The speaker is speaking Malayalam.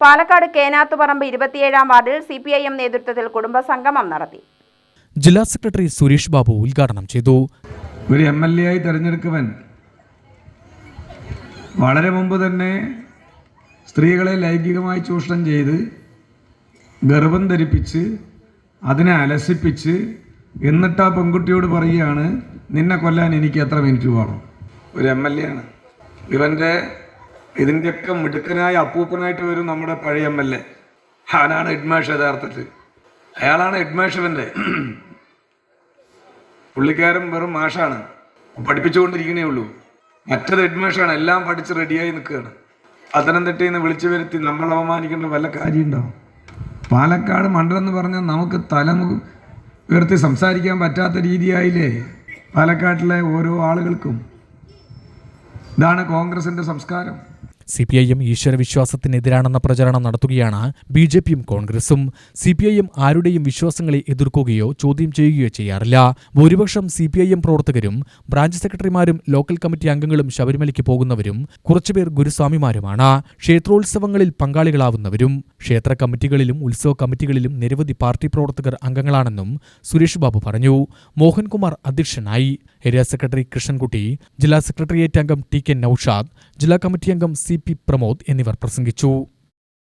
പാലക്കാട് കേനാത്തുപറമ്പ് ഇരുപത്തിയേഴാം വാർഡിൽ സി പി ഐ എം നേതൃത്വത്തിൽ കുടുംബസംഗമം നടത്തി. ജില്ലാ സെക്രട്ടറി സുരേഷ് ബാബു ഉദ്ഘാടനം ചെയ്തു. ഒരു എം എൽ എ ആയി തെരഞ്ഞെടുക്കുവൻ വളരെ മുമ്പ് തന്നെ സ്ത്രീകളെ ലൈംഗികമായി ചൂഷണം ചെയ്ത് ഗർഭം ധരിപ്പിച്ച് അതിനെ അലസിപ്പിച്ച് എന്നിട്ട് ആ പെൺകുട്ടിയോട് പറയുകയാണ് നിന്നെ കൊല്ലാൻ എനിക്ക് എത്ര മിനിറ്റ് വേണം? ഒരു എം എൽ എ ആണ്. ഇവന്റെ ഇതിന്റെയൊക്കെ മിടുക്കനായ അപ്പൂപ്പനായിട്ട് വരും നമ്മുടെ പഴയ എം എൽ എ. അവനാണ് ഹെഡ്മാഷ് യഥാർത്ഥത്തിൽ? അയാളാണ് ഹെഡ്മാഷ് ഇവന്റെ പുള്ളിക്കാരൻ വെറും മാഷാണ്. പഠിപ്പിച്ചുകൊണ്ടിരിക്കണേ ഉള്ളൂ. മറ്റത് ഹെഡ്മാഷാണ് എല്ലാം പഠിച്ച് റെഡിയായി നിൽക്കുകയാണ്. പത്തനംതിട്ടയിൽ നിന്ന് വിളിച്ചു വരുത്തി നമ്മൾ അവമാനിക്കേണ്ട വല്ല കാര്യമുണ്ടാവും പാലക്കാട് മണ്ഡലം എന്ന് പറഞ്ഞാൽ നമുക്ക് തലമു ഉയർത്തി സംസാരിക്കാൻ പറ്റാത്ത രീതിയായില്ലേ? പാലക്കാട്ടിലെ ഓരോ ആളുകൾക്കും. ഇതാണ് കോൺഗ്രസിന്റെ സംസ്കാരം. സി പി ഈശ്വരവിശ്വാസത്തിനെതിരാണെന്ന പ്രചരണം നടത്തുകയാണ് ബി ജെ പിയും കോൺഗ്രസും. സി പി ആരുടെയും വിശ്വാസങ്ങളെ എതിർക്കുകയോ ചോദ്യം ചെയ്യുകയോ ചെയ്യാറില്ല. ഭൂരിപക്ഷം സി പി പ്രവർത്തകരും ബ്രാഞ്ച് സെക്രട്ടറിമാരും ലോക്കൽ കമ്മിറ്റി അംഗങ്ങളും ശബരിമലയ്ക്ക് പോകുന്നവരും കുറച്ചുപേർ ഗുരുസ്വാമിമാരുമാണ്. ക്ഷേത്രോത്സവങ്ങളിൽ പങ്കാളികളാവുന്നവരും ക്ഷേത്ര കമ്മിറ്റികളിലും ഉത്സവ കമ്മിറ്റികളിലും നിരവധി പാർട്ടി പ്രവർത്തകർ അംഗങ്ങളാണെന്നും സുരേഷ് ബാബു പറഞ്ഞു. മോഹൻകുമാർ അധ്യക്ഷനായി. ഏരിയ സെക്രട്ടറി കൃഷ്ണൻകുട്ടി ജില്ലാ സെക്രട്ടേറിയറ്റ് അംഗം ടി കെ നൌഷാദ് ജില്ലാ കമ്മിറ്റി അംഗം സി പി പ്രമോദ് എന്നിവർ പ്രസംഗിച്ചു